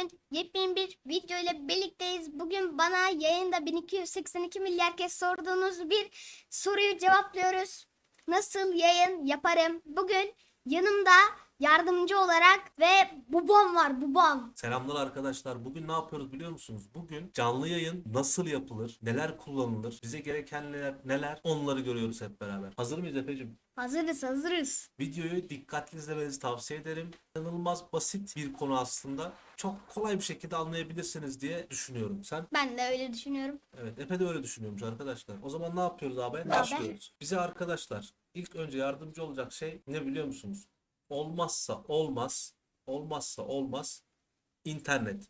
Bugün yepyeni bir video ile birlikteyiz. Bugün bana yayında 1282 milyar kez sorduğunuz bir soruyu cevaplıyoruz. Nasıl yayın yaparım? Bugün yanımda yardımcı olarak ve Bubam var Bubam. Selamlar arkadaşlar. Bugün ne yapıyoruz biliyor musunuz? Bugün canlı yayın nasıl yapılır, neler kullanılır, bize gereken neler, neler onları görüyoruz hep beraber. Hazır mıyız Efe'cim? Hazırız hazırız. Videoyu dikkatli izlemenizi tavsiye ederim. İnanılmaz basit bir konu aslında. Çok kolay bir şekilde anlayabilirsiniz diye düşünüyorum. Sen? Ben de öyle düşünüyorum. Evet, Efe de öyle düşünüyormuş arkadaşlar. O zaman ne yapıyoruz abi? haber? Başlıyoruz. Bize arkadaşlar ilk önce yardımcı olacak şey ne biliyor musunuz? Olmazsa olmaz, olmazsa olmaz internet.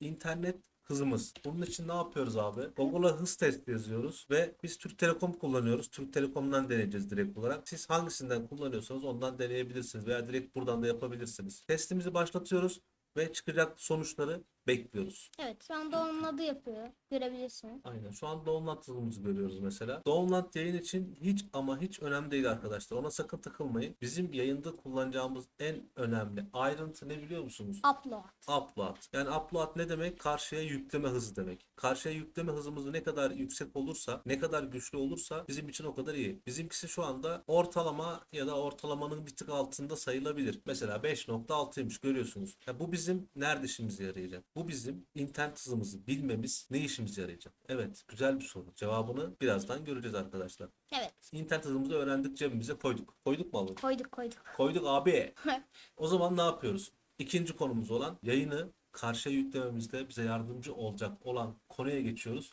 İnternet hızımız. Bunun için ne yapıyoruz abi? Google'a hız testi yazıyoruz ve biz Türk Telekom kullanıyoruz. Türk Telekom'dan deneyeceğiz direkt olarak. Siz hangisinden kullanıyorsanız ondan deneyebilirsiniz veya direkt buradan da yapabilirsiniz. Testimizi başlatıyoruz ve çıkacak sonuçları bekliyoruz. Evet şu anda onun adı yapıyor. Görebilirsiniz. Aynen. Şu an Download hızımızı görüyoruz mesela. Download yayın için hiç ama hiç önemli değil arkadaşlar. Ona sakın takılmayın. Bizim yayında kullanacağımız en önemli ayrıntı ne biliyor musunuz? Upload. Upload. Yani upload ne demek? Karşıya yükleme hızı demek. Karşıya yükleme hızımız ne kadar yüksek olursa, ne kadar güçlü olursa bizim için o kadar iyi. Bizimkisi şu anda ortalama ya da ortalamanın bir tık altında sayılabilir. Mesela 5.6'ymış görüyorsunuz. Ya bu bizim nerede işimize yarayacak? Bu bizim internet hızımızı bilmemiz ne işimize yarayacak? Evet, güzel bir soru. Cevabını birazdan göreceğiz arkadaşlar. Evet İnternet hızımızı öğrendik cebimize koyduk. Koyduk mu abi? koyduk koyduk. Koyduk abi. O zaman ne yapıyoruz? İkinci konumuz olan yayını karşıya yüklememizde bize yardımcı olacak olan konuya geçiyoruz.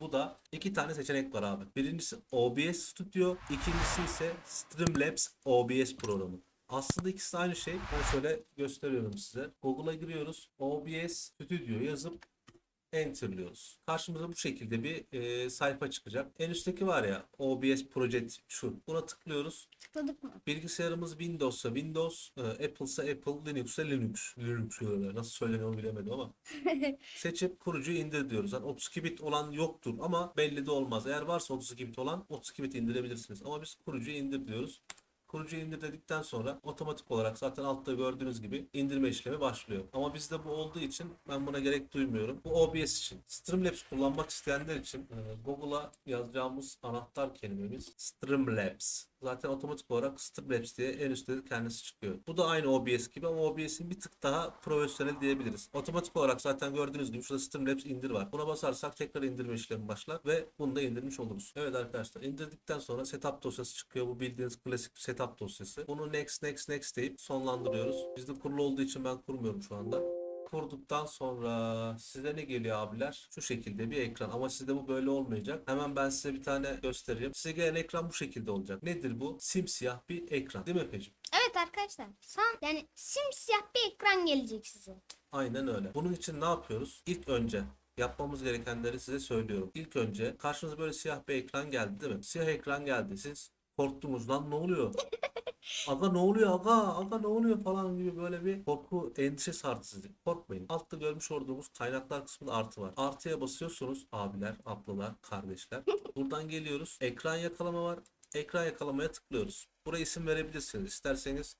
Bu da iki tane seçenek var abi. Birincisi OBS Studio, ikincisi ise Streamlabs OBS programı. Aslında ikisi aynı şey. Ben şöyle gösteriyorum size. Google'a giriyoruz. OBS Studio yazıp enterliyoruz. Karşımıza bu şekilde bir e, sayfa çıkacak. En üstteki var ya OBS Project şu. Buna tıklıyoruz. Tıkladık mı? Bilgisayarımız Windows'sa Windows, e, Apple'sa Apple, Linux'sa Linux. Linux öyle. Nasıl söyleniyor onu bilemedim ama. Seçip kurucuyu indir diyoruz. Yani 32 bit olan yoktur ama belli de olmaz. Eğer varsa 32 bit olan 32 bit indirebilirsiniz. Ama biz kurucuyu indir diyoruz. Kurucuyu indir dedikten sonra otomatik olarak zaten altta gördüğünüz gibi indirme işlemi başlıyor. Ama bizde bu olduğu için ben buna gerek duymuyorum. Bu OBS için. Streamlabs kullanmak isteyenler için e, Google'a yazacağımız anahtar kelimemiz Streamlabs. Zaten otomatik olarak Streamlabs diye en üstte kendisi çıkıyor. Bu da aynı OBS gibi ama OBS'in bir tık daha profesyonel diyebiliriz. Otomatik olarak zaten gördüğünüz gibi şurada Streamlabs indir var. Buna basarsak tekrar indirme işlemi başlar ve bunu da indirmiş oluruz. Evet arkadaşlar indirdikten sonra setup dosyası çıkıyor. Bu bildiğiniz klasik setup dosyası. Bunu next next next deyip sonlandırıyoruz. Bizde kurulu olduğu için ben kurmuyorum şu anda kurduktan sonra size ne geliyor abiler? Şu şekilde bir ekran ama sizde bu böyle olmayacak. Hemen ben size bir tane göstereyim. Size gelen ekran bu şekilde olacak. Nedir bu? Simsiyah bir ekran. Değil mi Efe'cim? Evet arkadaşlar. San, yani simsiyah bir ekran gelecek size. Aynen öyle. Bunun için ne yapıyoruz? İlk önce yapmamız gerekenleri size söylüyorum. İlk önce karşınıza böyle siyah bir ekran geldi değil mi? Siyah ekran geldi. Siz korktunuz lan ne oluyor? Aga ne oluyor aga? Aga ne oluyor falan gibi böyle bir korku, endişe sardı sizi. Korkmayın. Altta görmüş olduğumuz kaynaklar kısmında artı var. Artıya basıyorsunuz abiler, ablalar, kardeşler. Buradan geliyoruz. Ekran yakalama var. Ekran yakalamaya tıklıyoruz. Buraya isim verebilirsiniz. İsterseniz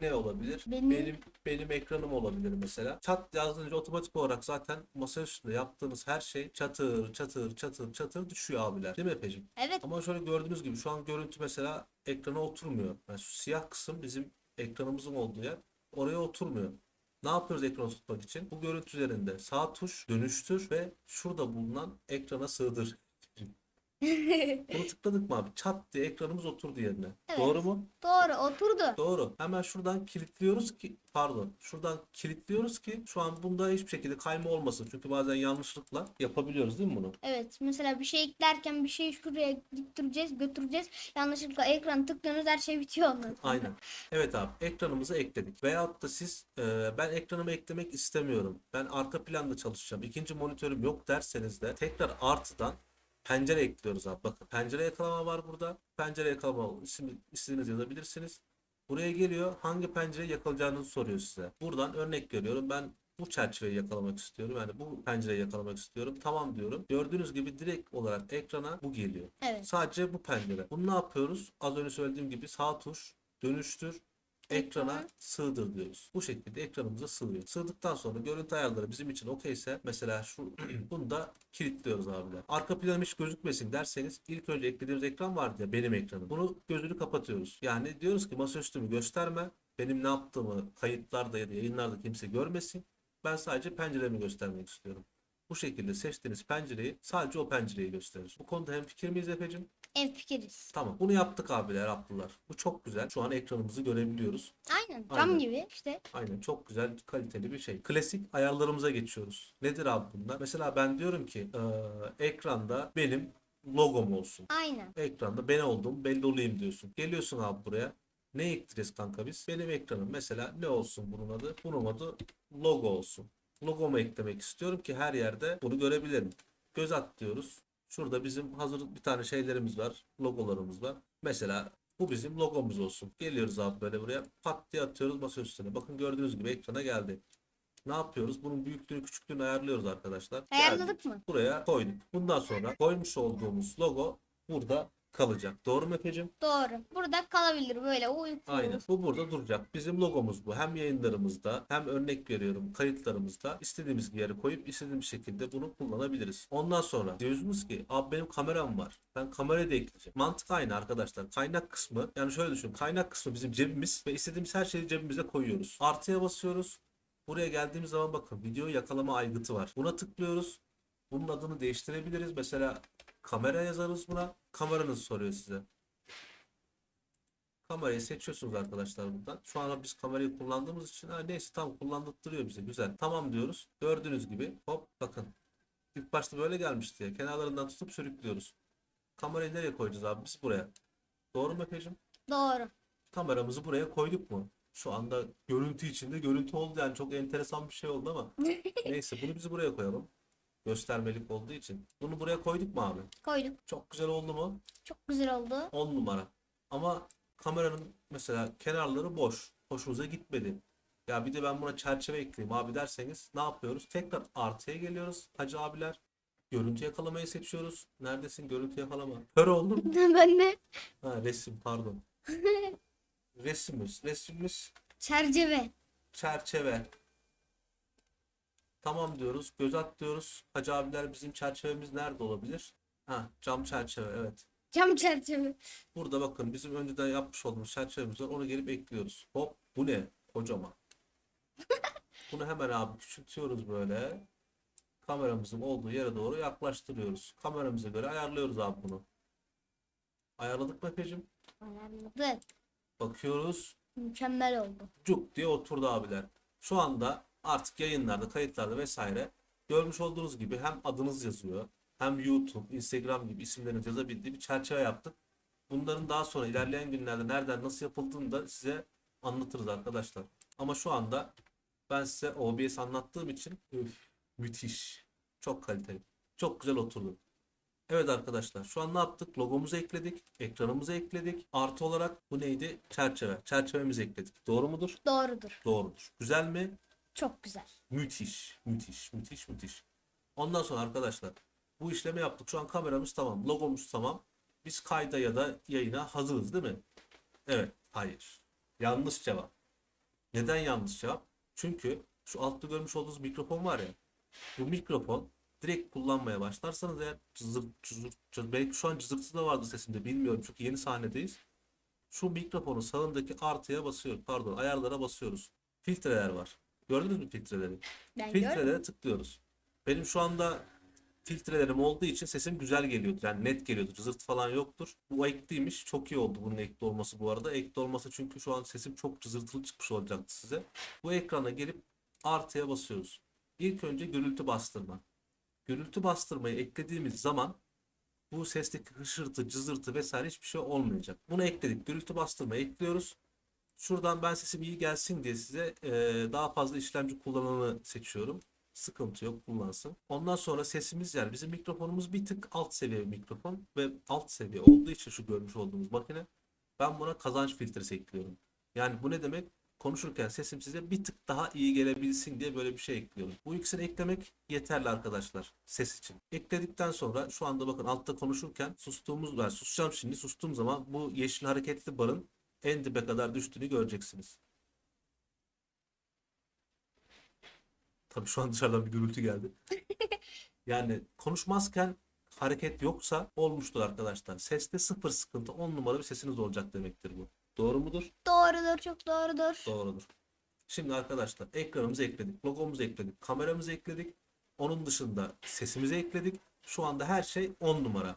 ne olabilir? Benim- benim benim ekranım olabilir mesela. Chat yazdığınca otomatik olarak zaten masa üstünde yaptığınız her şey çatır çatır çatır çatır düşüyor abiler. Değil mi Efe'cim? Evet Ama şöyle gördüğünüz gibi şu an görüntü mesela ekrana oturmuyor. Yani şu siyah kısım bizim ekranımızın olduğu yer. Oraya oturmuyor. Ne yapıyoruz ekranı tutmak için? Bu görüntü üzerinde sağ tuş dönüştür ve şurada bulunan ekrana sığdır. Bunu tıkladık mı abi? Çat diye ekranımız oturdu yerine. Evet. Doğru mu? doğru oturdu. Doğru. Hemen şuradan kilitliyoruz ki pardon. Şuradan kilitliyoruz ki şu an bunda hiçbir şekilde kayma olmasın. Çünkü bazen yanlışlıkla yapabiliyoruz değil mi bunu? Evet mesela bir şey eklerken bir şeyi şuraya gittireceğiz götüreceğiz. Yanlışlıkla ekran tıklıyorsunuz her şey bitiyor ondan. Aynen. Evet abi ekranımızı ekledik. Veyahut da siz e, ben ekranımı eklemek istemiyorum. Ben arka planda çalışacağım. İkinci monitörüm yok derseniz de tekrar artıdan pencere ekliyoruz abi. Bakın pencere yakalama var burada. Pencere yakalama isim, istediğiniz yazabilirsiniz. Buraya geliyor. Hangi pencereyi yakalayacağınızı soruyor size. Buradan örnek görüyorum. Ben bu çerçeveyi yakalamak istiyorum. Yani bu pencereyi yakalamak istiyorum. Tamam diyorum. Gördüğünüz gibi direkt olarak ekrana bu geliyor. Evet. Sadece bu pencere. Bunu ne yapıyoruz? Az önce söylediğim gibi sağ tuş, dönüştür, ekrana sığdır diyoruz. Bu şekilde ekranımıza sığıyor. Sığdıktan sonra görüntü ayarları bizim için okeyse mesela şu bunu da kilitliyoruz abiler. Arka planım hiç gözükmesin derseniz ilk önce eklediğimiz ekran vardı ya benim ekranım. Bunu gözünü kapatıyoruz. Yani diyoruz ki masaüstümü gösterme. Benim ne yaptığımı kayıtlarda ya da yayınlarda kimse görmesin. Ben sadece penceremi göstermek istiyorum. Bu şekilde seçtiğiniz pencereyi sadece o pencereyi gösterir. Bu konuda hem fikir miyiz Efe'cim? En fikiriz. Tamam. Bunu yaptık abiler, Abdullah. Bu çok güzel. Şu an ekranımızı görebiliyoruz. Aynen. Cam Aynen. gibi işte. Aynen çok güzel kaliteli bir şey. Klasik ayarlarımıza geçiyoruz. Nedir abi bunlar? Mesela ben diyorum ki eee, ekranda benim logom olsun. Aynen. Ekranda ben olduğum belli olayım diyorsun. Geliyorsun abi buraya. Ne ekleyeceğiz kanka biz? Benim ekranım mesela ne olsun bunun adı? Bunun adı logo olsun. Logomu eklemek istiyorum ki her yerde bunu görebilirim. Göz at diyoruz. Şurada bizim hazır bir tane şeylerimiz var. Logolarımız var. Mesela bu bizim logomuz olsun. Geliyoruz abi böyle buraya. Pat diye atıyoruz masa üstüne. Bakın gördüğünüz gibi ekrana geldi. Ne yapıyoruz? Bunun büyüklüğünü küçüklüğünü ayarlıyoruz arkadaşlar. Ayarladık mı? Buraya koyduk. Bundan sonra koymuş olduğumuz logo burada kalacak. Doğru mu Efe'cim? Doğru. Burada kalabilir böyle uyku. Aynen. Bu burada duracak. Bizim logomuz bu. Hem yayınlarımızda hem örnek veriyorum kayıtlarımızda istediğimiz bir yere koyup istediğimiz şekilde bunu kullanabiliriz. Ondan sonra diyorsunuz ki abi benim kameram var. Ben kamerayı da ekleyeceğim. Mantık aynı arkadaşlar. Kaynak kısmı yani şöyle düşünün. Kaynak kısmı bizim cebimiz ve istediğimiz her şeyi cebimize koyuyoruz. Artıya basıyoruz. Buraya geldiğimiz zaman bakın video yakalama aygıtı var. Buna tıklıyoruz. Bunun adını değiştirebiliriz. Mesela kamera yazarız buna. Kameranız soruyor size. Kamerayı seçiyorsunuz arkadaşlar buradan. Şu an biz kamerayı kullandığımız için ha, neyse tamam kullandırtıyor bize güzel. Tamam diyoruz. Gördüğünüz gibi hop bakın. İlk başta böyle gelmişti ya. Kenarlarından tutup sürüklüyoruz. Kamerayı nereye koyacağız abi? Biz buraya. Doğru mu Efe'cim? Doğru. Kameramızı buraya koyduk mu? Şu anda görüntü içinde görüntü oldu yani çok enteresan bir şey oldu ama neyse bunu bizi buraya koyalım. Göstermelik olduğu için. Bunu buraya koyduk mu abi? Koyduk. Çok güzel oldu mu? Çok güzel oldu. 10 numara. Ama kameranın mesela kenarları boş. Hoşunuza gitmedi. Ya bir de ben buna çerçeve ekleyeyim abi derseniz ne yapıyoruz? Tekrar artıya geliyoruz hacı abiler. Görüntü yakalamayı seçiyoruz. Neredesin görüntü yakalama? Kör oldum. ben de Ha resim pardon. Resimimiz. Resimimiz çerçeve. çerçeve. Tamam diyoruz. Göz at diyoruz. Hacı abiler bizim çerçevemiz nerede olabilir? Ha cam çerçeve evet. Cam çerçeve. Burada bakın bizim önceden yapmış olduğumuz çerçevemiz var. Onu gelip ekliyoruz. Hop bu ne? Kocaman. Bunu hemen abi küçültüyoruz böyle. Kameramızın olduğu yere doğru yaklaştırıyoruz. Kameramıza göre ayarlıyoruz abi bunu. Ayarladık mı Efe'cim? Ayarladık. Bakıyoruz. Mükemmel oldu. Cuk diye oturdu abiler. Şu anda artık yayınlarda, kayıtlarda vesaire görmüş olduğunuz gibi hem adınız yazıyor hem YouTube, Instagram gibi isimleriniz yazabildiği bir çerçeve yaptık. Bunların daha sonra ilerleyen günlerde nereden nasıl yapıldığını da size anlatırız arkadaşlar. Ama şu anda ben size OBS anlattığım için üf, müthiş. Çok kaliteli. Çok güzel oturdu. Evet arkadaşlar şu an ne yaptık? Logomuzu ekledik. Ekranımızı ekledik. Artı olarak bu neydi? Çerçeve. Çerçevemizi ekledik. Doğru mudur? Doğrudur. Doğrudur. Güzel mi? Çok güzel. Müthiş. Müthiş. Müthiş. Müthiş. Ondan sonra arkadaşlar bu işlemi yaptık. Şu an kameramız tamam. Logomuz tamam. Biz kayda ya da yayına hazırız değil mi? Evet. Hayır. Yanlış cevap. Neden yanlış cevap? Çünkü şu altta görmüş olduğunuz mikrofon var ya. Bu mikrofon direkt kullanmaya başlarsanız eğer cızırt cızırt cızırt belki şu an cızırtısı da vardı sesimde bilmiyorum çünkü yeni sahnedeyiz. Şu mikrofonun sağındaki artıya basıyoruz. Pardon ayarlara basıyoruz. Filtreler var. Gördünüz mü filtreleri? Ben gördüm. Filtrelere tıklıyoruz. Benim şu anda filtrelerim olduğu için sesim güzel geliyordu. Yani net geliyordu. Cızırt falan yoktur. Bu ekliymiş. Çok iyi oldu bunun ekli olması bu arada. Ekli olması çünkü şu an sesim çok cızırtılı çıkmış olacaktı size. Bu ekrana gelip artıya basıyoruz. İlk önce gürültü bastırma. Gürültü bastırmayı eklediğimiz zaman bu sesteki hışırtı, cızırtı vesaire hiçbir şey olmayacak. Bunu ekledik. Gürültü bastırmayı ekliyoruz. Şuradan ben sesim iyi gelsin diye size eee, daha fazla işlemci kullananı seçiyorum. Sıkıntı yok kullansın. Ondan sonra sesimiz yani bizim mikrofonumuz bir tık alt seviye bir mikrofon ve alt seviye olduğu için şu görmüş olduğumuz makine ben buna kazanç filtresi ekliyorum. Yani bu ne demek? Konuşurken sesim size bir tık daha iyi gelebilsin diye böyle bir şey ekliyorum. Bu ikisini eklemek yeterli arkadaşlar ses için. Ekledikten sonra şu anda bakın altta konuşurken sustuğumuz var. Susacağım şimdi. Sustuğum zaman bu yeşil hareketli barın en dibe kadar düştüğünü göreceksiniz. Tabii şu an dışarıdan bir gürültü geldi. Yani konuşmazken hareket yoksa olmuştur arkadaşlar. Seste sıfır sıkıntı 10 numara bir sesiniz olacak demektir bu. Doğru mudur? Doğrudur, çok doğrudur. Doğrudur. Şimdi arkadaşlar ekranımızı ekledik, logomuzu ekledik, kameramızı ekledik. Onun dışında sesimizi ekledik. Şu anda her şey 10 numara.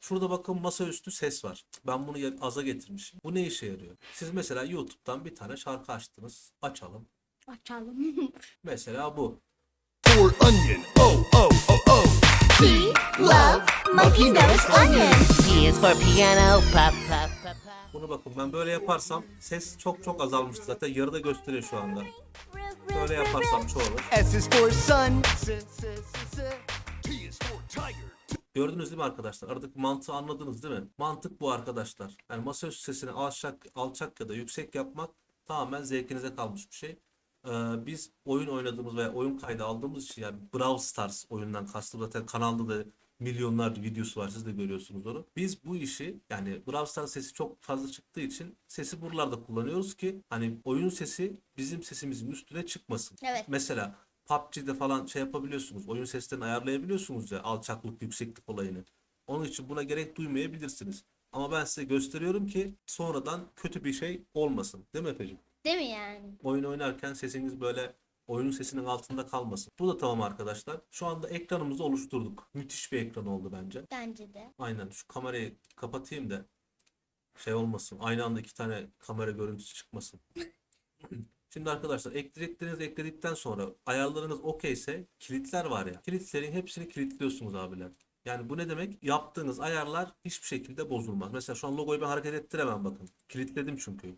Şurada bakın masaüstü ses var. Ben bunu aza getirmişim. Bu ne işe yarıyor? Siz mesela YouTube'dan bir tane şarkı açtınız. Açalım. Açalım. Mesela bu. for onion. Oh, oh, oh, oh. P, love, monkey nose, onion. P is for piano, pa pa pa. Bunu bakın ben böyle yaparsam ses çok çok azalmıştı zaten. Yarıda gösteriyor şu anda. Böyle yaparsam çoğalır. S is for sun. S, s, s, s. T is for tiger. Gördünüz değil mi arkadaşlar? Aradaki mantığı anladınız değil mi? Mantık bu arkadaşlar. Yani masaüstü sesini alçak, alçak ya da yüksek yapmak tamamen zevkinize kalmış bir şey. Ee, biz oyun oynadığımız veya oyun kaydı aldığımız için yani Brawl Stars oyundan kastım zaten kanalda da milyonlarca videosu var siz de görüyorsunuz onu. Biz bu işi yani Brawl Stars sesi çok fazla çıktığı için sesi buralarda kullanıyoruz ki hani oyun sesi bizim sesimizin üstüne çıkmasın. Evet. Mesela PUBG'de falan şey yapabiliyorsunuz. Oyun seslerini ayarlayabiliyorsunuz ya alçaklık yükseklik olayını. Onun için buna gerek duymayabilirsiniz. Ama ben size gösteriyorum ki sonradan kötü bir şey olmasın. Değil mi Efe'cim? Değil mi yani? Oyun oynarken sesiniz böyle oyunun sesinin altında kalmasın. Bu da tamam arkadaşlar. Şu anda ekranımızı oluşturduk. Müthiş bir ekran oldu bence. Bence de. Aynen şu kamerayı kapatayım da şey olmasın. Aynı anda iki tane kamera görüntüsü çıkmasın. Şimdi arkadaşlar eklediklerinizi ekledikten sonra ayarlarınız okeyse kilitler var ya. Kilitlerin hepsini kilitliyorsunuz abiler. Yani bu ne demek? Yaptığınız ayarlar hiçbir şekilde bozulmaz. Mesela şu an logoyu ben hareket ettiremem bakın. Kilitledim çünkü.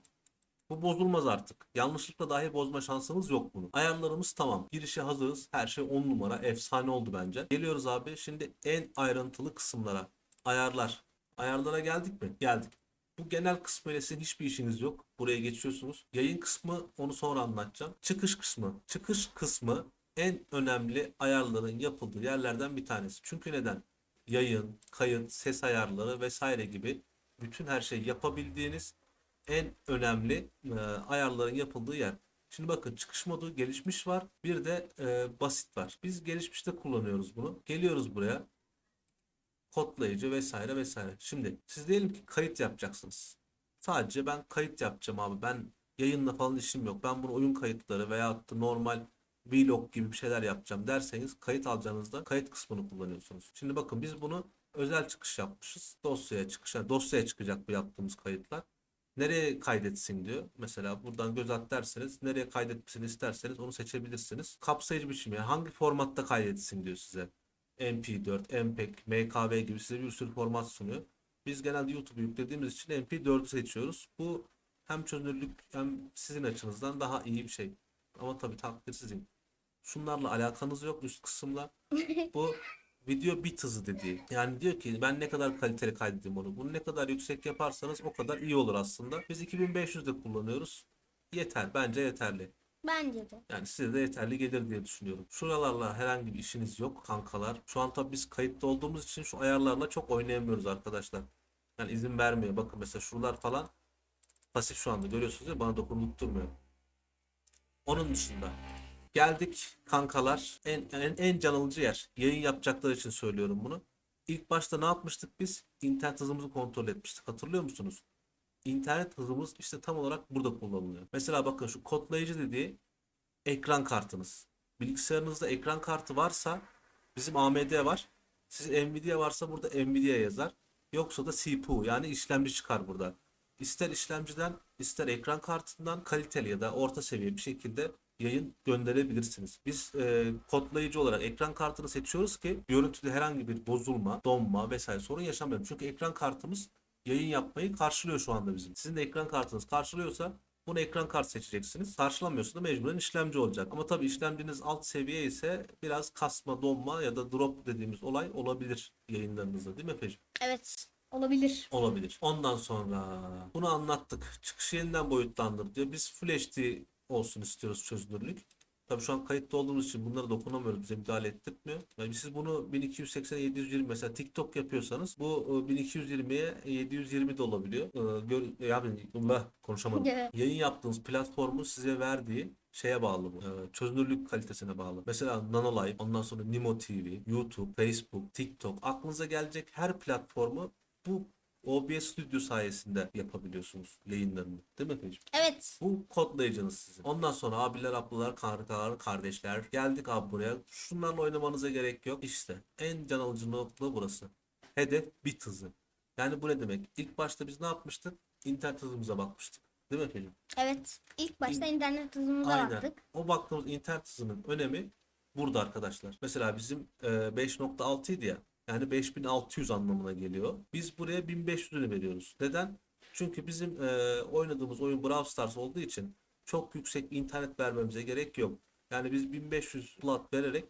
Bu bozulmaz artık. Yanlışlıkla dahi bozma şansımız yok bunu. Ayarlarımız tamam. Girişe hazırız. Her şey 10 numara. Efsane oldu bence. Geliyoruz abi. Şimdi en ayrıntılı kısımlara. Ayarlar. Ayarlara geldik mi? Geldik. Bu genel kısmıyla sizin hiçbir işiniz yok. Buraya geçiyorsunuz. Yayın kısmı onu sonra anlatacağım. Çıkış kısmı. Çıkış kısmı en önemli ayarların yapıldığı yerlerden bir tanesi. Çünkü neden? Yayın, kayıt, ses ayarları vesaire gibi bütün her şeyi yapabildiğiniz en önemli e, ayarların yapıldığı yer. Şimdi bakın çıkış modu gelişmiş var. Bir de e, basit var. Biz gelişmişte kullanıyoruz bunu. Geliyoruz buraya. Kodlayıcı vesaire vesaire. Şimdi siz diyelim ki kayıt yapacaksınız. Sadece ben kayıt yapacağım abi. Ben yayınla falan işim yok. Ben bunu oyun kayıtları veya da normal vlog gibi bir şeyler yapacağım derseniz kayıt alacağınızda kayıt kısmını kullanıyorsunuz. Şimdi bakın biz bunu özel çıkış yapmışız. Dosyaya çıkış. Yani dosyaya çıkacak bu yaptığımız kayıtlar. Nereye kaydetsin diyor. Mesela buradan göz at derseniz nereye kaydetmesini isterseniz onu seçebilirsiniz. Kapsayıcı biçim yani hangi formatta kaydetsin diyor size. MP4, MPEG, MKV gibi size bir sürü format sunuyor. Biz genelde YouTube'u yüklediğimiz için MP4'ü seçiyoruz. Bu hem çözünürlük hem sizin açınızdan daha iyi bir şey. Ama tabii takdir sizin. Şunlarla alakanız yok üst kısımla. Bu video bit hızı dediği. Yani diyor ki ben ne kadar kaliteli kaydedeyim onu. Bunu ne kadar yüksek yaparsanız o kadar iyi olur aslında. Biz 2500'de kullanıyoruz. Yeter. Bence yeterli. Bence de. Yani size de yeterli gelir diye düşünüyorum. Şuralarla herhangi bir işiniz yok kankalar. Şu an tabii biz kayıtta olduğumuz için şu ayarlarla çok oynayamıyoruz arkadaşlar. Yani izin vermiyor. Bakın mesela şuralar falan pasif şu anda görüyorsunuz ya bana dokundurtmuyor. Onun dışında geldik kankalar en, en, en can alıcı yer. Yayın yapacaklar için söylüyorum bunu. İlk başta ne yapmıştık biz? İnternet hızımızı kontrol etmiştik. Hatırlıyor musunuz? İnternet hızımız işte tam olarak burada kullanılıyor. Mesela bakın şu kodlayıcı dediği ekran kartınız. Bilgisayarınızda ekran kartı varsa bizim AMD var. Siz Nvidia varsa burada Nvidia yazar. Yoksa da CPU yani işlemci çıkar burada. İster işlemciden ister ekran kartından kaliteli ya da orta seviye bir şekilde yayın gönderebilirsiniz. Biz e, kodlayıcı olarak ekran kartını seçiyoruz ki görüntüde herhangi bir bozulma, donma vesaire sorun yaşamayalım. Çünkü ekran kartımız yayın yapmayı karşılıyor şu anda bizim. Sizin de ekran kartınız karşılıyorsa bunu ekran kart seçeceksiniz. Karşılamıyorsa da mecburen işlemci olacak. Ama tabii işlemciniz alt seviye ise biraz kasma, donma ya da drop dediğimiz olay olabilir yayınlarınızda değil mi Efe'cim? Evet. Olabilir. Olabilir. Ondan sonra bunu anlattık. Çıkışı yeniden boyutlandır diyor. Biz Full HD olsun istiyoruz çözünürlük. Tabii şu an kayıtta olduğumuz için bunlara dokunamıyoruz. Bize müdahale ettirmiyor. Yani siz bunu 1280 720 mesela TikTok yapıyorsanız bu e, 1220'ye 720 de olabiliyor. Ee, Gör, yani konuşamadım. Yayın yaptığınız platformun size verdiği şeye bağlı bu. Ee, çözünürlük kalitesine bağlı. Mesela Nanolive, ondan sonra Nimo TV, YouTube, Facebook, TikTok aklınıza gelecek her platformu bu OBS Studio sayesinde yapabiliyorsunuz yayınlarını. Değil mi Fecim? Evet. Bu kodlayıcınız sizin. Ondan sonra abiler, ablalar, kankalar, kardeşler geldik abi buraya. Şunlarla oynamanıza gerek yok. İşte en can alıcı nokta burası. Hedef bit hızı. Yani bu ne demek? İlk başta biz ne yapmıştık? İnternet hızımıza bakmıştık. Değil mi Pelin? Evet. İlk başta internet hızımıza Aynen. baktık. O baktığımız internet hızının önemi burada arkadaşlar. Mesela bizim e, 5.6 idi ya. Yani 5600 anlamına geliyor. Biz buraya 1500'ünü veriyoruz. Neden? Çünkü bizim e, oynadığımız oyun Brawl Stars olduğu için çok yüksek internet vermemize gerek yok. Yani biz 1500 plat vererek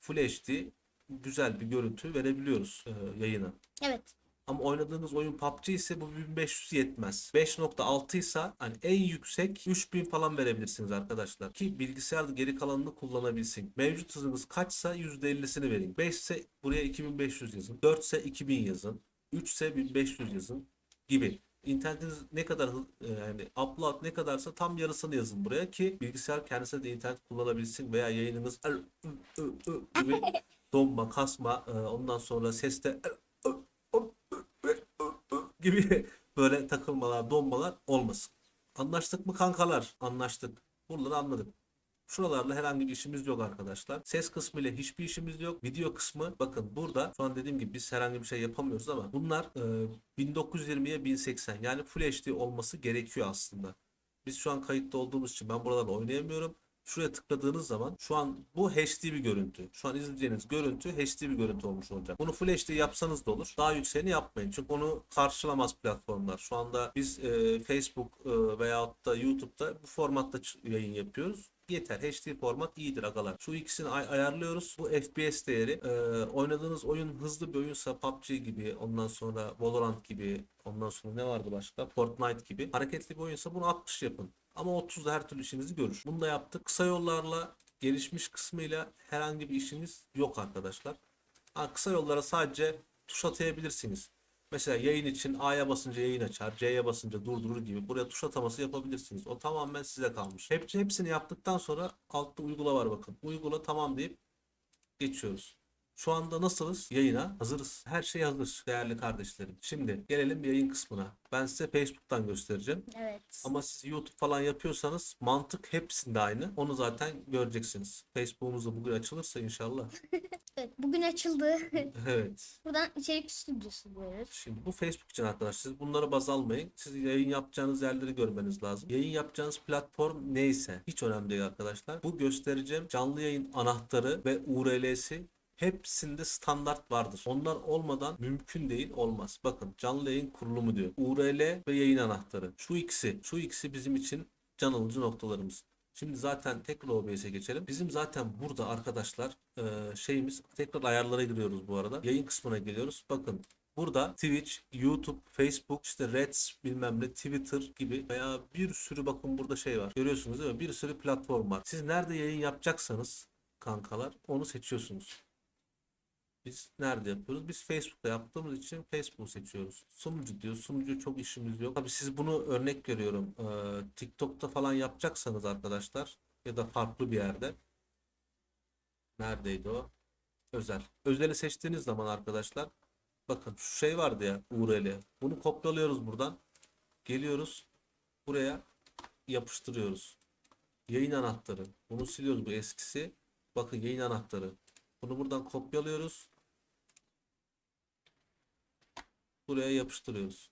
Full HD güzel bir görüntü verebiliyoruz e, yayına. Evet. Ama oynadığınız oyun PUBG ise bu 1500 yetmez. 5.6 ise hani en yüksek 3000 falan verebilirsiniz arkadaşlar. Ki bilgisayarda geri kalanını kullanabilsin. Mevcut hızınız kaçsa %50'sini verin. 5 ise buraya 2500 yazın. 4 ise 2000 yazın. 3 ise 1500 yazın gibi. İnternetiniz ne kadar e, yani upload ne kadarsa tam yarısını yazın buraya ki bilgisayar kendisine de internet kullanabilsin veya yayınınız gibi donma, kasma, e, ondan sonra seste gibi böyle takılmalar, donmalar olmasın. Anlaştık mı kankalar? Anlaştık. Buraları anladık. Şuralarla herhangi bir işimiz yok arkadaşlar. Ses kısmı ile hiçbir işimiz yok. Video kısmı bakın burada şu an dediğim gibi biz herhangi bir şey yapamıyoruz ama bunlar e, 1920'ye 1080 yani Full HD olması gerekiyor aslında. Biz şu an kayıtta olduğumuz için ben buralarla oynayamıyorum. Şuraya tıkladığınız zaman şu an bu HD bir görüntü. Şu an izleyeceğiniz görüntü HD bir görüntü olmuş olacak. Bunu Full HD yapsanız da olur. Daha yükseğini yapmayın. Çünkü onu karşılamaz platformlar. Şu anda biz e, Facebook e, veyahut da YouTube'da bu formatta yayın yapıyoruz. Yeter. HD format iyidir agalar. Şu ikisini ay- ayarlıyoruz. Bu FPS değeri e, oynadığınız oyun hızlı bir oyunsa PUBG gibi ondan sonra Valorant gibi ondan sonra ne vardı başka? Fortnite gibi. Hareketli bir oyunsa bunu 60 yapın. Ama 30'da her türlü işinizi görür. Bunu da yaptık. Kısa yollarla gelişmiş kısmıyla herhangi bir işiniz yok arkadaşlar. Ha, kısa yollara sadece tuş atayabilirsiniz. Mesela yayın için A'ya basınca yayın açar, C'ye basınca durdurur gibi buraya tuş ataması yapabilirsiniz. O tamamen size kalmış. Hep, hepsini yaptıktan sonra altta uygula var bakın. Uygula tamam deyip geçiyoruz. Şu anda nasılız? Yayına hazırız. Her şey hazır değerli kardeşlerim. Şimdi gelelim yayın kısmına. Ben size Facebook'tan göstereceğim. Evet. Ama siz YouTube falan yapıyorsanız mantık hepsinde aynı. Onu zaten göreceksiniz. Facebook'umuz da bugün açılırsa inşallah. Evet. Bugün açıldı. Evet. Buradan içerik stüdyosu diyoruz. Şimdi bu Facebook için arkadaşlar siz bunları baz almayın. Siz yayın yapacağınız yerleri görmeniz lazım. Yayın yapacağınız platform neyse hiç önemli değil arkadaşlar. Bu göstereceğim canlı yayın anahtarı ve URL'si hepsinde standart vardır. Onlar olmadan mümkün değil olmaz. Bakın canlı yayın kurulumu diyor. URL ve yayın anahtarı. Şu ikisi, şu ikisi bizim için can alıcı noktalarımız. Şimdi zaten tekrar OBS'e geçelim. Bizim zaten burada arkadaşlar e, şeyimiz tekrar ayarlara giriyoruz bu arada. Yayın kısmına geliyoruz. Bakın Burada Twitch, YouTube, Facebook, işte Reds bilmem ne, Twitter gibi veya bir sürü bakın burada şey var. Görüyorsunuz değil mi? Bir sürü platform var. Siz nerede yayın yapacaksanız kankalar onu seçiyorsunuz. Biz nerede yapıyoruz? Biz Facebook'ta yaptığımız için Facebook'u seçiyoruz. Sunucu diyor. Sunucu çok işimiz yok. Tabii siz bunu örnek görüyorum. Ee, TikTok'ta falan yapacaksanız arkadaşlar ya da farklı bir yerde. Neredeydi o? Özel. Özeli seçtiğiniz zaman arkadaşlar bakın şu şey vardı ya URL. Bunu kopyalıyoruz buradan. Geliyoruz. Buraya yapıştırıyoruz. Yayın anahtarı. Bunu siliyoruz bu eskisi. Bakın yayın anahtarı. Bunu buradan kopyalıyoruz. Buraya yapıştırıyoruz.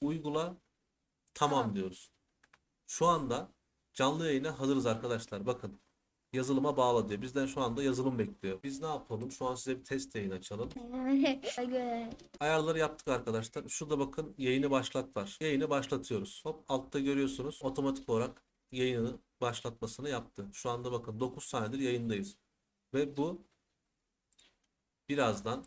Uygula. Tamam diyoruz. Şu anda canlı yayına hazırız arkadaşlar. Bakın yazılıma bağla diyor. Bizden şu anda yazılım bekliyor. Biz ne yapalım? Şu an size bir test yayın açalım. Ayarları yaptık arkadaşlar. Şurada bakın yayını başlat var. Yayını başlatıyoruz. Hop altta görüyorsunuz. Otomatik olarak yayını başlatmasını yaptı. Şu anda bakın 9 saniyedir yayındayız. Ve bu birazdan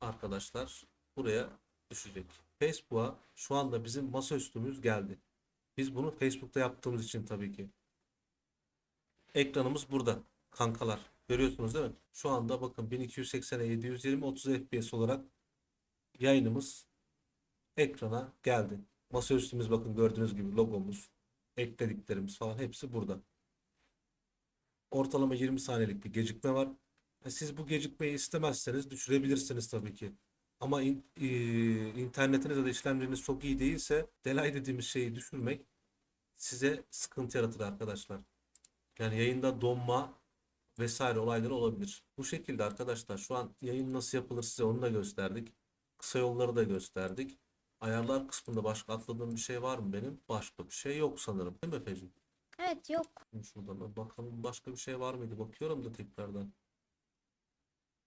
arkadaşlar buraya düşecek. Facebook'a şu anda bizim masaüstümüz geldi. Biz bunu Facebook'ta yaptığımız için tabii ki. Ekranımız burada kankalar. Görüyorsunuz değil mi? Şu anda bakın 1280'e 720 30 FPS olarak yayınımız ekrana geldi. Masaüstümüz bakın gördüğünüz gibi logomuz, eklediklerimiz falan hepsi burada. Ortalama 20 saniyelik bir gecikme var. Siz bu gecikmeyi istemezseniz düşürebilirsiniz tabii ki. Ama in- e, internetiniz ya da işlemciniz çok iyi değilse delay dediğimiz şeyi düşürmek size sıkıntı yaratır arkadaşlar. Yani yayında donma vesaire olayları olabilir. Bu şekilde arkadaşlar şu an yayın nasıl yapılır size onu da gösterdik. Kısa yolları da gösterdik. Ayarlar kısmında başka atladığım bir şey var mı benim? Başka bir şey yok sanırım. Değil mi Efe'cim? Evet yok. Şuradan da bakalım başka bir şey var mıydı? Bakıyorum da tekrardan.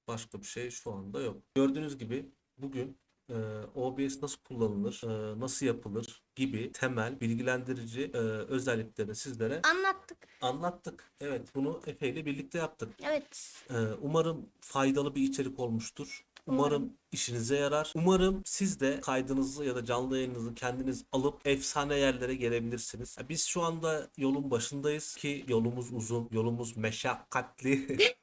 Başka bir şey şu anda yok. Gördüğünüz gibi bugün e, OBS nasıl kullanılır, e, nasıl yapılır gibi temel bilgilendirici e, özelliklerini sizlere Anlattık. anlattık. Evet, bunu Efe ile birlikte yaptık. Evet. Ee, umarım faydalı bir içerik olmuştur. Umarım işinize yarar. Umarım siz de kaydınızı ya da canlı yayınınızı kendiniz alıp efsane yerlere gelebilirsiniz. Ya Biz şu anda yolun başındayız ki yolumuz uzun, yolumuz meşakkatli.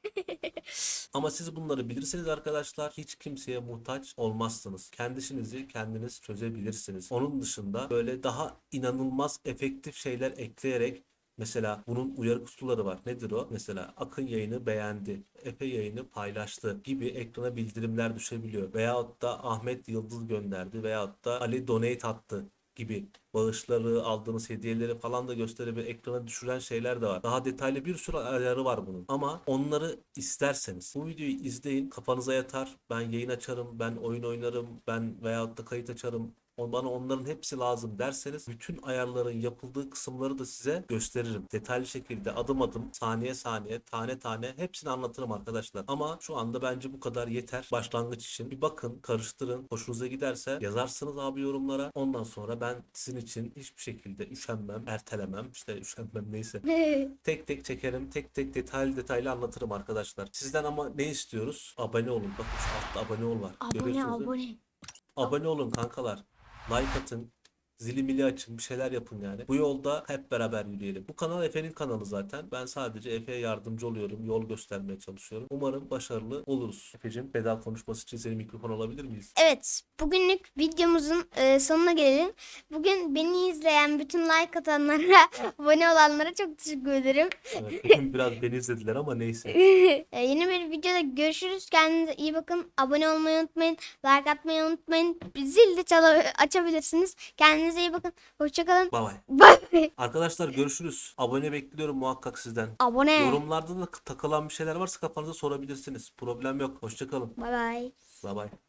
Ama siz bunları bilirseniz arkadaşlar hiç kimseye muhtaç olmazsınız. Kendi işinizi kendiniz çözebilirsiniz. Onun dışında böyle daha inanılmaz efektif şeyler ekleyerek Mesela bunun uyarı kutuları var. Nedir o? Mesela Akın yayını beğendi, Efe yayını paylaştı gibi ekrana bildirimler düşebiliyor. Veyahut da Ahmet Yıldız gönderdi veyahut da Ali donate attı gibi bağışları, aldığınız hediyeleri falan da gösterebilir. Ekrana düşüren şeyler de var. Daha detaylı bir sürü ayarı var bunun. Ama onları isterseniz bu videoyu izleyin. Kafanıza yatar. Ben yayın açarım, ben oyun oynarım, ben veyahut da kayıt açarım. Bana onların hepsi lazım derseniz bütün ayarların yapıldığı kısımları da size gösteririm. Detaylı şekilde adım adım, saniye saniye, tane tane hepsini anlatırım arkadaşlar. Ama şu anda bence bu kadar yeter başlangıç için. Bir bakın, karıştırın. Hoşunuza giderse yazarsınız abi yorumlara. Ondan sonra ben sizin için hiçbir şekilde üşenmem, ertelemem. İşte üşenmem neyse. Tek tek çekerim, tek tek detaylı detaylı anlatırım arkadaşlar. Sizden ama ne istiyoruz? Abone olun. Bakın şu altta abone ol var. abone abone. Abone olun kankalar. Like atın. Zili mili açın. Bir şeyler yapın yani. Bu yolda hep beraber yürüyelim. Bu kanal Efe'nin kanalı zaten. Ben sadece Efe'ye yardımcı oluyorum. Yol göstermeye çalışıyorum. Umarım başarılı oluruz. Efe'cim veda konuşması için senin mikrofon alabilir miyiz? Evet, bugünlük videomuzun e, sonuna gelelim. Bugün beni izleyen bütün like atanlara, abone olanlara çok teşekkür ederim. Evet, bugün biraz beni izlediler ama neyse. E, yeni bir videoda görüşürüz. Kendinize iyi bakın. Abone olmayı unutmayın. Like atmayı unutmayın. Zil de açabilirsiniz. Kendinize iyi bakın. Hoşçakalın. Bye bye. Bye bye. Arkadaşlar görüşürüz. Abone bekliyorum muhakkak sizden. Abone. Yorumlarda da takılan bir şeyler varsa kafanıza sorabilirsiniz. Problem yok. Hoşçakalın. Bye bye. Bye bye.